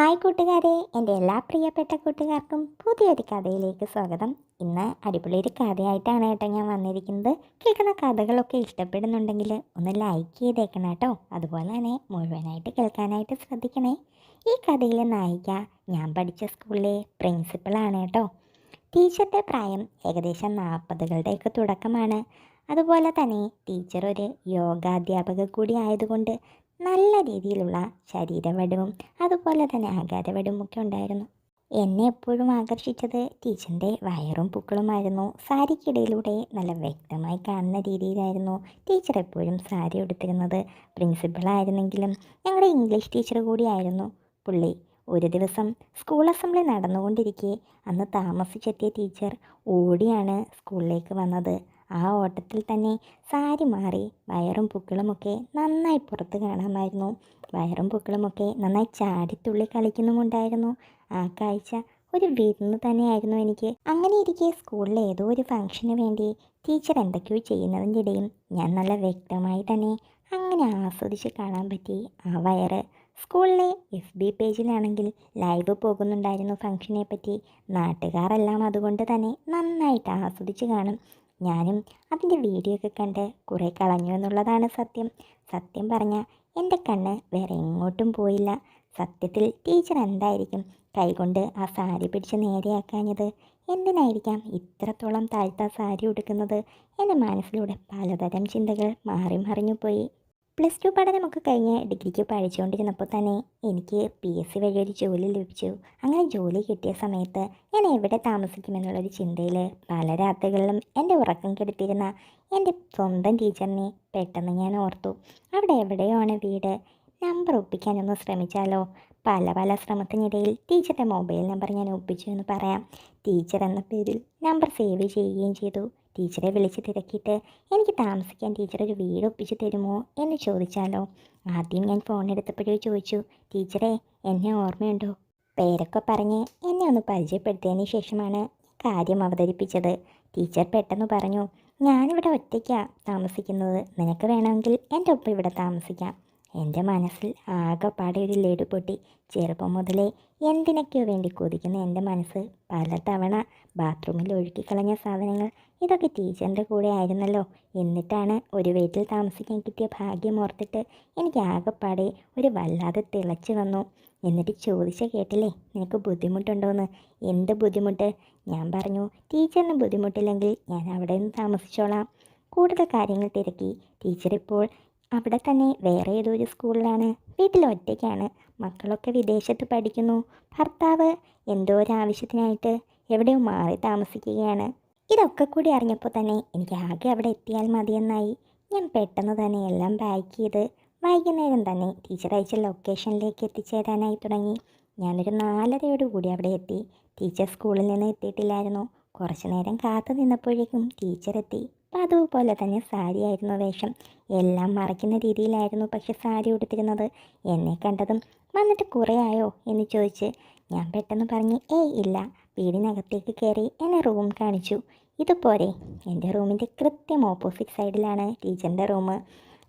Hi കൂട്ടുകാരെ എന്റെ എല്ലാ പ്രിയപ്പെട്ട കൂട്ടുകാർക്കും പുതിയൊരു കഥയിലേക്ക് സ്വാഗതം. ഇന്ന് അടിപൊളി ഒരു കഥയായിട്ടാണ് കേട്ടോ ഞാൻ വന്നിരിക്കുന്നത്. കേൾക്കുന്ന കഥകളൊക്കെ ഇഷ്ടപ്പെടുന്നുണ്ടെങ്കിൽ ഒന്ന് ലൈക്ക് ചെയ്തേക്കണം കേട്ടോ. അതുപോലെ തന്നെ മുഴുവനായിട്ട് കേൾക്കാനായിട്ട് ശ്രദ്ധിക്കണേ. ഈ കഥയിലെ നായിക ഞാൻ പഠിച്ച സ്കൂളിലെ പ്രിൻസിപ്പളാണ് കേട്ടോ. ടീച്ചറുടെ പ്രായം ഏകദേശം നാൽപ്പതുകളുടെയൊക്കെ തുടക്കമാണ്. അതുപോലെ തന്നെ ടീച്ചർ ഒരു യോഗാധ്യാപക കൂടി ആയതുകൊണ്ട് നല്ല രീതിയിലുള്ള ശരീരവടവും അതുപോലെ തന്നെ ആകാരവടവും ഒക്കെ ഉണ്ടായിരുന്നു. എന്നെ എപ്പോഴും ആകർഷിച്ചത് ടീച്ചറിന്റെ വയറും പൂക്കളുമായിരുന്നു. സാരിക്കിടയിലൂടെ നല്ല വ്യക്തമായി കാണുന്ന രീതിയിലായിരുന്നു ടീച്ചർ എപ്പോഴും സാരി ഉടുത്തിരുന്നത്. പ്രിൻസിപ്പളായിരുന്നെങ്കിലും ഞങ്ങളുടെ ഇംഗ്ലീഷ് ടീച്ചർ കൂടിയായിരുന്നു. പുള്ളി ഒരു ദിവസം സ്കൂൾ അസംബ്ലി നടന്നുകൊണ്ടിരിക്കെ അന്ന് താമസിച്ചെത്തിയ ടീച്ചർ ഓടിയാണ് സ്കൂളിലേക്ക് വന്നത്. ആ ഓട്ടത്തിൽ തന്നെ സാരി മാറി വയറും പൂക്കളുമൊക്കെ നന്നായി പുറത്ത് കാണാമായിരുന്നു. വയറും പൂക്കളുമൊക്കെ നന്നായി ചാടിത്തുള്ളി കളിക്കുന്നുമുണ്ടായിരുന്നു. ആ കാഴ്ച ഒരു വിരുന്ന് തന്നെയായിരുന്നു എനിക്ക്. അങ്ങനെ ഇരിക്കെ സ്കൂളിലെ ഏതോ ഒരു ഫംഗ്ഷന് വേണ്ടി ടീച്ചർ എന്തൊക്കെയോ ചെയ്യുന്നതിന്റെ ഇടയിൽ ഞാൻ നല്ല വ്യക്തമായി തന്നെ അങ്ങനെ ആസ്വദിച്ച് കാണാൻ പറ്റി. ആ വയറ് സ്കൂളിലെ എഫ് ബി പേജിലാണെങ്കിൽ ലൈവ് പോകുന്നുണ്ടായിരുന്നു ഫംഗ്ഷനെ പറ്റി നാട്ടുകാരെല്ലാം അതുകൊണ്ട് തന്നെ നന്നായിട്ട് ആസ്വദിച്ച് കാണും. ഞാനും അതിന്റെ വീഡിയോ ഒക്കെ കണ്ട് കുറേ കളഞ്ഞു എന്നുള്ളതാണ് സത്യം. സത്യം പറഞ്ഞാൽ എന്റെ കണ്ണ് വേറെ എങ്ങോട്ടും പോയില്ല. സത്യത്തിൽ ടീച്ചർ എന്തായിരിക്കും കൈകൊണ്ട് ആ സാരി പിടിച്ച് നേരെയാക്കാഞ്ഞത്? എന്തിനായിരിക്കാം ഇത്രത്തോളം താഴ്ത്ത സാരി ഉടുക്കുന്നത്? എന്റെ മനസ്സിലൂടെ പലതരം ചിന്തകൾ മാറി മറിഞ്ഞു പോയി. പ്ലസ് ടു പഠനമൊക്കെ കഴിഞ്ഞ് ഡിഗ്രിക്ക് പഠിച്ചുകൊണ്ടിരുന്നപ്പോൾ തന്നെ എനിക്ക് പി എസ് സി വഴി ഒരു ജോലി ലഭിച്ചു. അങ്ങനെ ജോലി കിട്ടിയ സമയത്ത് ഞാൻ എവിടെ താമസിക്കുമെന്നുള്ളൊരു ചിന്തയിൽ പല രാത്രികളിലും എന്റെ ഉറക്കം കെടുത്തിരുന്ന എന്റെ സ്വന്തം ടീച്ചറിനെ പെട്ടെന്ന് ഞാൻ ഓർത്തു. അവിടെ എവിടെയാണ് വീട്. നമ്പർ ഒപ്പിക്കാനൊന്ന് ശ്രമിച്ചാലോ? പല പല ശ്രമത്തിനിടയിൽ ടീച്ചറുടെ മൊബൈൽ നമ്പർ ഞാൻ ഒപ്പിച്ചു എന്ന് പറയാം. ടീച്ചർ എന്ന പേരിൽ നമ്പർ സേവ് ചെയ്യുകയും ചെയ്തു. ടീച്ചറെ വിളിച്ച് തിരക്കിയിട്ട് എനിക്ക് താമസിക്കാൻ ടീച്ചർ ഒരു വീട് ഒപ്പിച്ച് തരുമോ? എന്ന് ചോദിച്ചാലോ. ആദ്യം ഞാൻ ഫോൺ എടുത്തപ്പോഴേ ചോദിച്ചു ടീച്ചറെ എന്നെ ഓർമ്മയുണ്ടോ? പേരൊക്കെ പറഞ്ഞ് എന്നെ ഒന്ന് പരിചയപ്പെടുത്തിയതിന് ശേഷമാണ് കാര്യം അവതരിപ്പിച്ചത്. ടീച്ചർ പെട്ടെന്ന് പറഞ്ഞു ഞാനിവിടെ ഒറ്റയ്ക്കാണ് താമസിക്കുന്നത്. നിനക്ക് വേണമെങ്കിൽ എന്റെ ഒപ്പം ഇവിടെ താമസിക്കാം. എന്റെ മനസ്സിൽ ആകെപ്പാടെ ഒരു ലഡു പൊട്ടി. ചെറുപ്പം മുതലേ എന്തിനൊക്കെയോ വേണ്ടി കൊതിക്കുന്ന എന്റെ മനസ്സ് പലതവണ ബാത്റൂമിൽ ഒഴുക്കിക്കളഞ്ഞ സാധനങ്ങൾ. ഇതൊക്കെ ടീച്ചറിന്റെ കൂടെ ആയിരുന്നല്ലോ. എന്നിട്ടാണ് ഒരു വീട്ടിൽ താമസിക്കാൻ കിട്ടിയ ഭാഗ്യം ഓർത്തിട്ട് എനിക്ക് ആകെപ്പാടെ ഒരു വല്ലാതെ തിളച്ചു വന്നു. എന്നിട്ട് ചോദിച്ച കേട്ടില്ലേ നിനക്ക് ബുദ്ധിമുട്ടുണ്ടോയെന്ന് എന്ത് ബുദ്ധിമുട്ട്? ഞാൻ പറഞ്ഞു ടീച്ചറിന് ബുദ്ധിമുട്ടില്ലെങ്കിൽ ഞാൻ അവിടെ നിന്ന് താമസിച്ചോളാം. കൂടുതൽ കാര്യങ്ങൾ തിരക്കി. ടീച്ചർ ഇപ്പോൾ അവിടെ തന്നെ വേറെ ഏതോ ഒരു സ്കൂളിലാണ്. വീട്ടിൽ ഒറ്റയ്ക്കാണ്. മക്കളൊക്കെ വിദേശത്ത് പഠിക്കുന്നു. ഭർത്താവ് എന്തോ ഒരു ആവശ്യത്തിനായിട്ട് എവിടെയോ മാറി താമസിക്കുകയാണ്. ഇതൊക്കെ കൂടി അറിഞ്ഞപ്പോൾ തന്നെ എനിക്ക് ആകെ അവിടെ എത്തിയാൽ മതിയെന്നായി. ഞാൻ പെട്ടെന്ന് തന്നെ എല്ലാം പാക്ക് ചെയ്ത് വൈകുന്നേരം തന്നെ ടീച്ചർ അയച്ച ലൊക്കേഷനിലേക്ക് എത്തിച്ചേരാനായി തുടങ്ങി. ഞാനൊരു നാലരയോട് കൂടി അവിടെ എത്തി. ടീച്ചർ സ്കൂളിൽ നിന്ന് എത്തിയിട്ടില്ലായിരുന്നു. കുറച്ചു നേരം കാത്തു നിന്നപ്പോഴേക്കും ടീച്ചർ എത്തി. അപ്പോൾ അതുപോലെ തന്നെ സാരിയായിരുന്നു വേഷം. എല്ലാം മറയ്ക്കുന്ന രീതിയിലായിരുന്നു പക്ഷെ സാരി ഉടുത്തിരുന്നത്. എന്നെ കണ്ടതും വന്നിട്ട് കുറേ ആയോ എന്ന് ചോദിച്ച് ഞാൻ പെട്ടെന്ന് പറഞ്ഞ് ഏയ് ഇല്ല വീടിനകത്തേക്ക് കയറി എന്നെ റൂം കാണിച്ചു. ഇതുപോലെ എന്റെ റൂമിന്റെ കൃത്യം ഓപ്പോസിറ്റ് സൈഡിലാണ് ടീച്ചറിന്റെ റൂം.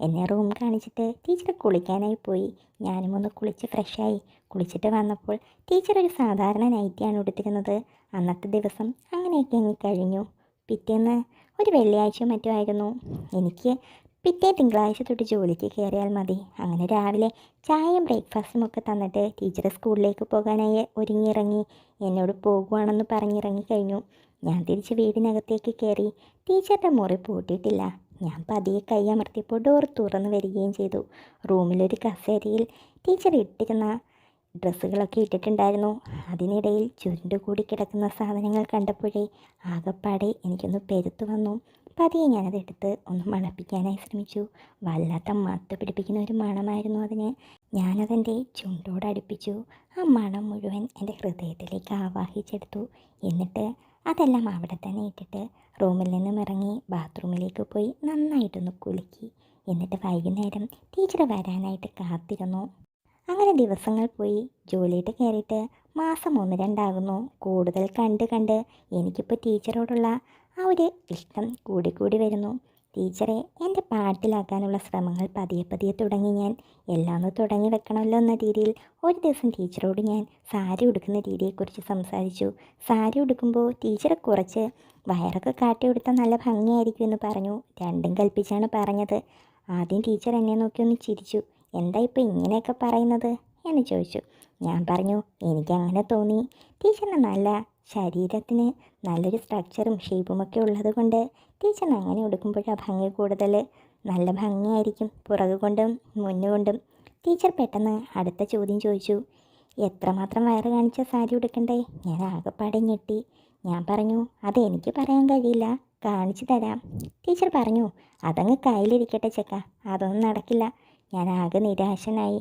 എന്നെ റൂം കാണിച്ചിട്ട് ടീച്ചർ കുളിക്കാനായി പോയി. ഞാനും ഒന്ന് കുളിച്ച് ഫ്രഷായി കുളിച്ചിട്ട് വന്നപ്പോൾ ടീച്ചർ ഒരു സാധാരണ നൈറ്റിയാണ് ഉടുത്തിരുന്നത്. അന്നത്തെ ദിവസം അങ്ങനെയൊക്കെ അങ്ങ് കഴിഞ്ഞു. പിറ്റേന്ന് ഒരു വെള്ളിയാഴ്ച മറ്റുമായിരുന്നു എനിക്ക് പിറ്റേ തിങ്കളാഴ്ച തൊട്ട് ജോലിക്ക് കയറിയാൽ മതി. അങ്ങനെ രാവിലെ ചായയും ബ്രേക്ക്ഫാസ്റ്റും ഒക്കെ തന്നിട്ട് ടീച്ചർ സ്കൂളിലേക്ക് പോകാനായി ഒരുങ്ങിയിറങ്ങി. എന്നോട് പോകുവാണെന്ന് പറഞ്ഞിറങ്ങി കഴിഞ്ഞു. ഞാൻ തിരിച്ച് വീടിനകത്തേക്ക് കയറി. ടീച്ചറുടെ മുറി പൂട്ടിയിട്ടില്ല. ഞാൻ പതിയെ കൈ അമർത്തിയപ്പോൾ ഡോർ തുറന്ന് വരികയും ചെയ്തു. റൂമിലൊരു കസേരയിൽ ടീച്ചർ ഇട്ടിരുന്ന ഡ്രസ്സുകളൊക്കെ ഇട്ടിട്ടുണ്ടായിരുന്നു. അതിനിടയിൽ ചുരുണ്ടുകൂടി കിടക്കുന്ന സാധനങ്ങൾ കണ്ടപ്പോഴേ ആകപ്പാടെ എനിക്കൊന്ന് പെരുത്തു വന്നു. പതിയെ ഞാനതെടുത്ത് ഒന്ന് മണപ്പിക്കാനായി ശ്രമിച്ചു. വല്ലാത്ത മത്ത് പിടിപ്പിക്കുന്ന ഒരു മണമായിരുന്നു അതിന് ഞാനതെന്റെ ചുണ്ടോട് അടുപ്പിച്ചു. ആ മണം മുഴുവൻ എന്റെ ഹൃദയത്തിലേക്ക് ആവാഹിച്ചെടുത്തു. എന്നിട്ട് അതെല്ലാം അവിടെ തന്നെ ഇട്ടിട്ട് റൂമിൽ നിന്നും ഇറങ്ങി ബാത്റൂമിലേക്ക് പോയി നന്നായിട്ടൊന്ന് കുലുക്കി. എന്നിട്ട് വൈകുന്നേരം ടീച്ചർ വരാനായിട്ട് കാത്തിരുന്നു. അങ്ങനെ ദിവസങ്ങൾ പോയി. ജോലിയിട്ട് കയറിയിട്ട് മാസം ഒന്ന് രണ്ടാകുന്നു. കൂടുതൽ കണ്ട് കണ്ട് എനിക്കിപ്പോൾ ടീച്ചറോടുള്ള ആ ഒരു ഇഷ്ടം കൂടി കൂടി വരുന്നു. ടീച്ചറെ എന്റെ പാട്ടിലാക്കാനുള്ള ശ്രമങ്ങൾ പതിയെ പതിയെ തുടങ്ങി ഞാൻ. എല്ലാം തുടങ്ങി വെക്കണമല്ലോ എന്ന രീതിയിൽ ഒരു ദിവസം ടീച്ചറോട് ഞാൻ സാരി ഉടുക്കുന്ന രീതിയെക്കുറിച്ച് സംസാരിച്ചു. സാരി ഉടുക്കുമ്പോൾ ടീച്ചറെ കുറച്ച് വയറൊക്കെ കാട്ടി കൊടുത്താൽ നല്ല ഭംഗിയായിരിക്കും എന്ന് പറഞ്ഞു. രണ്ടും കൽപ്പിച്ചാണ് പറഞ്ഞത്. ആദ്യം ടീച്ചർ എന്നെ നോക്കി ഒന്ന് ചിരിച്ചു. എന്താ ഇപ്പോൾ ഇങ്ങനെയൊക്കെ പറയുന്നത്? എന്ന് ചോദിച്ചു. ഞാൻ പറഞ്ഞു എനിക്കങ്ങനെ തോന്നി. ടീച്ചറിന് നല്ല ശരീരത്തിന് നല്ലൊരു സ്ട്രക്ചറും ഷേപ്പുമൊക്കെ ഉള്ളത് കൊണ്ട് ടീച്ചറിന് അങ്ങനെ ഉടുക്കുമ്പോഴാ ഭംഗി കൂടുതൽ നല്ല ഭംഗിയായിരിക്കും പുറകു കൊണ്ടും മുന്നുകൊണ്ടും ടീച്ചർ പെട്ടെന്ന് അടുത്ത ചോദ്യം ചോദിച്ചു. എത്രമാത്രം വയറ് കാണിച്ച സാരി ഉടുക്കണ്ടേ? ഞാൻ ആകെപ്പാടെ ഞെട്ടി. ഞാൻ പറഞ്ഞു അതെനിക്ക് പറയാൻ കഴിയില്ല. കാണിച്ചു തരാം. ടീച്ചർ പറഞ്ഞു അതങ്ങ് കയ്യിലിരിക്കട്ടെ ചെക്ക. അതൊന്നും നടക്കില്ല. ഞാൻ ആകെ നിരാശനായി.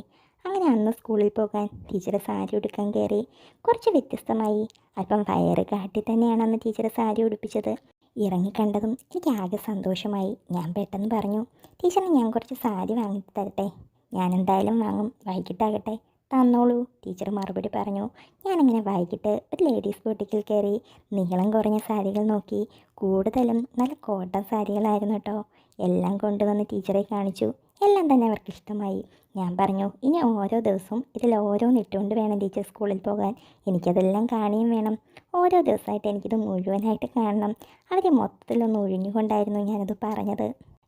അങ്ങനെ അന്ന് സ്കൂളിൽ പോകാൻ ടീച്ചർ സാരി ഉടുക്കാൻ കയറി കുറച്ച് വ്യത്യസ്തമായി അല്പം വയറ് കാട്ടി തന്നെയാണ് അന്ന് ടീച്ചർ സാരി ഉടുപ്പിച്ചത്. ഇറങ്ങിക്കണ്ടതും എനിക്ക് ആകെ സന്തോഷമായി. ഞാൻ പെട്ടെന്ന് പറഞ്ഞു ടീച്ചറിന് ഞാൻ കുറച്ച് സാരി വാങ്ങിച്ചു തരട്ടെ. ഞാൻ എന്തായാലും വാങ്ങും. വൈകിട്ടാകട്ടെ. തന്നോളൂ. ടീച്ചർ മറുപടി പറഞ്ഞു ഞാനങ്ങനെ വൈകിട്ട് ഒരു ലേഡീസ് ബോട്ടിക്കിൽ കയറി നീളം കുറഞ്ഞ സാരികൾ നോക്കി കൂടുതലും നല്ല കോട്ടൺ സാരികളായിരുന്നു കേട്ടോ എല്ലാം കൊണ്ടുവന്ന് ടീച്ചറെ കാണിച്ചു. എല്ലാം തന്നെ അവർക്ക് ഇഷ്ടമായി ഞാൻ പറഞ്ഞു ഇനി ഓരോ ദിവസവും ഇതിൽ ഓരോന്നിട്ടുകൊണ്ട് വേണം ടീച്ചർ സ്കൂളിൽ പോകാൻ. എനിക്കതെല്ലാം കാണുകയും വേണം. ഓരോ ദിവസമായിട്ട് എനിക്കിത് മുഴുവനായിട്ട് കാണണം. അവരെ മൊത്തത്തിലൊന്ന് ഒഴിഞ്ഞുകൊണ്ടായിരുന്നു ഞാനത് പറഞ്ഞത്.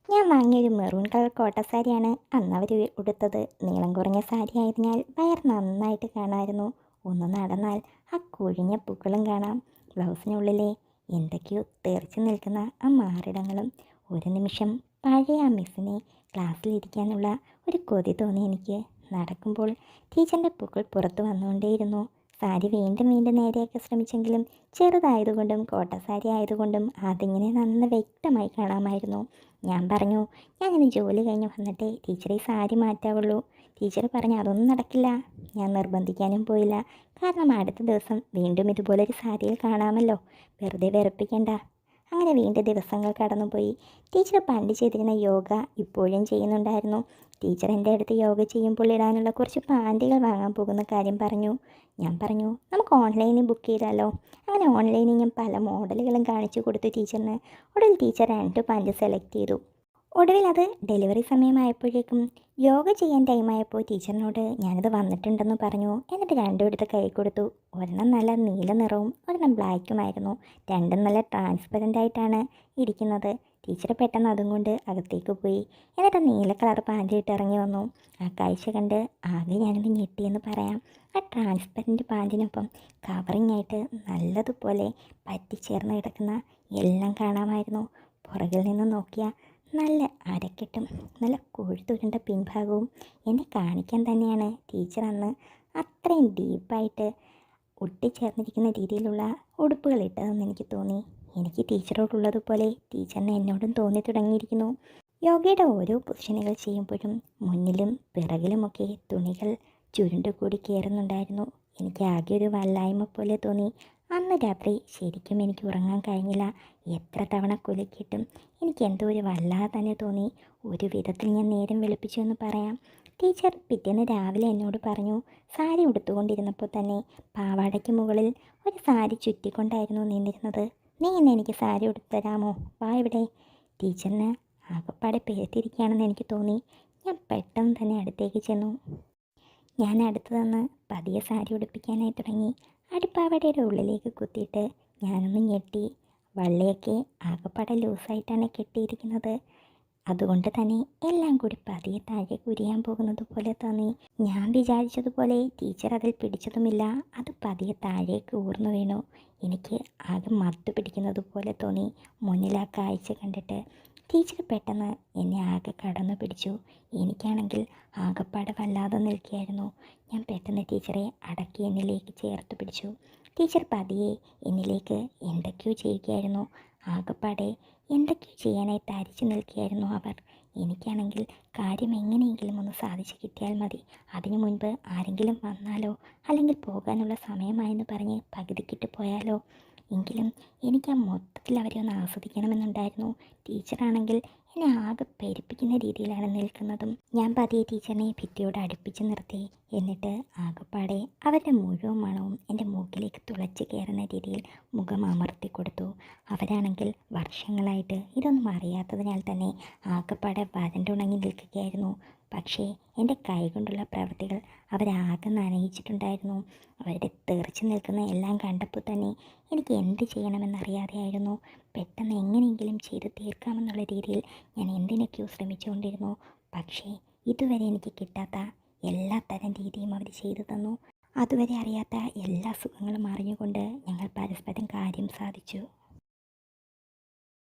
ഞാൻ വാങ്ങിയൊരു മെറൂൺ കളർ കോട്ട സാരിയാണ് അന്ന് അവർ ഉടുത്തത്. നീളം കുറഞ്ഞ സാരി ആയതിനാൽ വയർ നന്നായിട്ട് കാണാമായിരുന്നു. ഒന്ന് നടന്നാൽ ആ കുഴിഞ്ഞ പൂക്കളും കാണാം. ബ്ലൗസിനുള്ളിലെ എന്തൊക്കെയോ തെറിച്ച് നിൽക്കുന്ന ആ മാറിടങ്ങളും. ഒരു നിമിഷം പഴയ ആ മിസ്സിനെ ക്ലാസ്സിലിരിക്കാനുള്ള ഒരു കൊതി തോന്നി എനിക്ക്. നടക്കുമ്പോൾ ടീച്ചറിന്റെ പൂക്കൾ പുറത്തു വന്നുകൊണ്ടേയിരുന്നു. സാരി വീണ്ടും വീണ്ടും നേരെയൊക്കെ ശ്രമിച്ചെങ്കിലും ചെറുതായതുകൊണ്ടും കോട്ട സാരി ആയതുകൊണ്ടും അതിങ്ങനെ നന്ന വ്യക്തമായി കാണാമായിരുന്നു. ഞാൻ പറഞ്ഞു ഞാൻ ഇങ്ങനെ ജോലി കഴിഞ്ഞ് വന്നിട്ടേ ടീച്ചറെ സാരി മാറ്റാവുള്ളൂ. ടീച്ചർ പറഞ്ഞു അതൊന്നും നടക്കില്ല. ഞാൻ നിർബന്ധിക്കാനും പോയില്ല. കാരണം അടുത്ത ദിവസം വീണ്ടും ഇതുപോലൊരു സാരിയിൽ കാണാമല്ലോ. വെറുതെ വെറുപ്പിക്കണ്ട. അങ്ങനെ വീണ്ടും ദിവസങ്ങൾ കടന്നുപോയി. ടീച്ചർ പണ്ട് ചെയ്തിരുന്ന യോഗ ഇപ്പോഴും ചെയ്യുന്നുണ്ടായിരുന്നു. ടീച്ചർ എന്റെ അടുത്ത് യോഗ ചെയ്യുമ്പോൾ ഇടാനുള്ള കുറച്ച് പാന്റുകൾ വാങ്ങാൻ പോകുന്ന കാര്യം പറഞ്ഞു. ഞാൻ പറഞ്ഞു നമുക്ക് ഓൺലൈനിൽ ബുക്ക് ചെയ്താലോ? അങ്ങനെ ഓൺലൈനിൽ ഞാൻ പല മോഡലുകളും കാണിച്ചു കൊടുത്തു ടീച്ചറിന്. ഉടൻ ടീച്ചർ രണ്ട് പാന്റ് സെലക്ട് ചെയ്തു. ഒടുവിൽ അത് ഡെലിവറി സമയമായപ്പോഴേക്കും യോഗ ചെയ്യാൻ ടൈമായപ്പോൾ ടീച്ചറിനോട് ഞാനത് വന്നിട്ടുണ്ടെന്ന് പറഞ്ഞു എന്നിട്ട് രണ്ടും എടുത്ത് കൈ കൊടുത്തു. ഒരെണ്ണം നല്ല നീല നിറവും ഒരെണ്ണം ബ്ലാക്കുമായിരുന്നു. രണ്ടും നല്ല ട്രാൻസ്പെറന്റ് ആയിട്ടാണ് ഇരിക്കുന്നത്. ടീച്ചർ പെട്ടെന്ന് അതും കൊണ്ട് അകത്തേക്ക് പോയി. എന്നിട്ട് നീല കളർ പാന്റ് ഇട്ട് ഇറങ്ങി വന്നു. ആ കാഴ്ച കണ്ട് ആകെ ഞാനൊന്ന് ഞെട്ടിയെന്ന് പറയാം. ആ ട്രാൻസ്പെറന്റ് പാന്റിനൊപ്പം കവറിങ് ആയിട്ട് നല്ലതുപോലെ പറ്റിച്ചേർന്ന് കിടക്കുന്ന എല്ലാം കാണാമായിരുന്നു. പുറകിൽ നിന്ന് നോക്കിയാൽ നല്ല അരക്കെട്ടും നല്ല കൊഴുത്തുരുണ്ട പിൻഭാഗവും എന്നെ കാണിക്കാൻ തന്നെയാണ് ടീച്ചർ അന്ന്. അത്രയും ഡീപ്പായിട്ട് ഒട്ടിച്ചേർന്നിരിക്കുന്ന രീതിയിലുള്ള ഉടുപ്പുകൾ ഇട്ടതെന്ന് എനിക്ക് തോന്നി. എനിക്ക് ടീച്ചറോടുള്ളതുപോലെ ടീച്ചറിന് എന്നോടും തോന്നി തുടങ്ങിയിരിക്കുന്നു. യോഗയുടെ ഓരോ പൊസിഷനുകൾ ചെയ്യുമ്പോഴും മുന്നിലും പിറകിലുമൊക്കെ തുണികൾ ചുരുണ്ടുകൂടി കയറുന്നുണ്ടായിരുന്നു എനിക്ക് ആകെ ഒരു വല്ലായ്മ പോലെ തോന്നി. അന്ന് രാത്രി ശരിക്കും എനിക്ക് ഉറങ്ങാൻ കഴിഞ്ഞില്ല. എത്ര തവണ കുലുക്കിയിട്ടും എനിക്ക് എന്തോ ഒരു വല്ലാതെ തന്നെ തോന്നി. ഒരു വിധത്തിൽ ഞാൻ നേരം വെളുപ്പിച്ചു എന്ന് പറയാം. ടീച്ചർ പിറ്റേന്ന് രാവിലെ എന്നോട് പറഞ്ഞു സാരി ഉടുത്തുകൊണ്ടിരുന്നപ്പോൾ തന്നെ പാവാടയ്ക്ക് മുകളിൽ ഒരു സാരി ചുറ്റിക്കൊണ്ടായിരുന്നു നിന്നിരുന്നത്. നീ ഇന്ന് എനിക്ക് സാരി ഉടുത്തരാമോ വാ ഇവിടെ. ടീച്ചറിന് ആകപ്പാടെ പേരത്തിരിക്കുകയാണെന്ന് എനിക്ക് തോന്നി. ഞാൻ പെട്ടെന്ന് തന്നെ അടുത്തേക്ക് ചെന്നു. ഞാൻ അടുത്ത് നിന്ന് പതിയെ സാരി ഉടുപ്പിക്കാനായി തുടങ്ങി. അടിപ്പാവടയുടെ ഉള്ളിലേക്ക് കുത്തിയിട്ട് ഞാനൊന്ന് ഞെട്ടി. വള്ളിയൊക്കെ ആകപ്പാടെ ലൂസായിട്ടാണ് കെട്ടിയിരിക്കുന്നത്. അതുകൊണ്ട് തന്നെ എല്ലാം കൂടി പതിയെ താഴെ കുരിയാൻ പോകുന്നത് പോലെ തോന്നി. ഞാൻ വിചാരിച്ചതുപോലെ ടീച്ചർ അതിൽ പിടിച്ചതുമില്ല. അത് പതിയെ താഴേക്ക് ഊർന്നു വീണു. എനിക്ക് ആകെ മത്തു പിടിക്കുന്നത് പോലെ തോന്നി മുന്നിൽ ആ കാഴ്ച കണ്ടിട്ട്. ടീച്ചർ പെട്ടെന്ന് എന്നെ ആകെ കടന്നു പിടിച്ചു. എനിക്കാണെങ്കിൽ ആകെപ്പാട് വല്ലാതെ നിൽക്കുകയായിരുന്നു. ഞാൻ പെട്ടെന്ന് ടീച്ചറെ അടക്കി എന്നിലേക്ക് ചേർത്ത് പിടിച്ചു. ടീച്ചർ പതിയെ എന്നിലേക്ക് എന്തൊക്കെയോ ചെയ്യുകയായിരുന്നു. ആകപ്പാടെ എന്തൊക്കെയോ ചെയ്യാനായി തരിച്ചു നിൽക്കുകയായിരുന്നു അവർ? എനിക്കാണെങ്കിൽ കാര്യം എങ്ങനെയെങ്കിലും ഒന്ന് സാധിച്ചു കിട്ടിയാൽ മതി. അതിനു മുൻപ് ആരെങ്കിലും വന്നാലോ? അല്ലെങ്കിൽ പോകാനുള്ള സമയമായെന്ന് പറഞ്ഞ് പകുതിക്കിട്ട് പോയാലോ? എങ്കിലും എനിക്ക് ആ മൊത്തത്തിൽ അവരെ ഒന്ന് ആസ്വദിക്കണമെന്നുണ്ടായിരുന്നു. ടീച്ചറാണെങ്കിൽ എന്നെ ആകെ പെരുപ്പിക്കുന്ന രീതിയിലാണ് നിൽക്കുന്നതും. ഞാൻ പതിയെ ടീച്ചറിനെ ഭിത്തിയോട് അടുപ്പിച്ച് നിർത്തി. എന്നിട്ട് ആകെപ്പാടെ അവരുടെ മുഴുവൻ മണവും എന്റെ മൂക്കിലേക്ക് തുളച്ച് കയറുന്ന രീതിയിൽ മുഖം അമർത്തി കൊടുത്തു. അവരാണെങ്കിൽ വർഷങ്ങളായിട്ട് ഇതൊന്നും അറിയാത്തതിനാൽ തന്നെ ആകെപ്പാടെ വരണ്ടുണങ്ങി നിൽക്കുകയായിരുന്നു. പക്ഷേ എന്റെ കൈകൊണ്ടുള്ള പ്രവൃത്തികൾ അവരാകെ നനയിച്ചിട്ടുണ്ടായിരുന്നു. അവരുടെ തെറിച്ചു നിൽക്കുന്ന എല്ലാം കണ്ടപ്പോൾ തന്നെ എനിക്ക് എന്ത് ചെയ്യണമെന്നറിയാതെയായിരുന്നു. പെട്ടെന്ന് എങ്ങനെയെങ്കിലും ചെയ്ത് തീർക്കാമെന്നുള്ള രീതിയിൽ ഞാൻ എന്തിനൊക്കെയോ ശ്രമിച്ചുകൊണ്ടിരുന്നു. പക്ഷേ ഇതുവരെ എനിക്ക് കിട്ടാത്ത എല്ലാ തരം രീതിയും അവർ ചെയ്തു തന്നു. അതുവരെ അറിയാത്ത എല്ലാ സുഖങ്ങളും അറിഞ്ഞുകൊണ്ട് ഞങ്ങൾ പരസ്പരം കാര്യം സാധിച്ചു.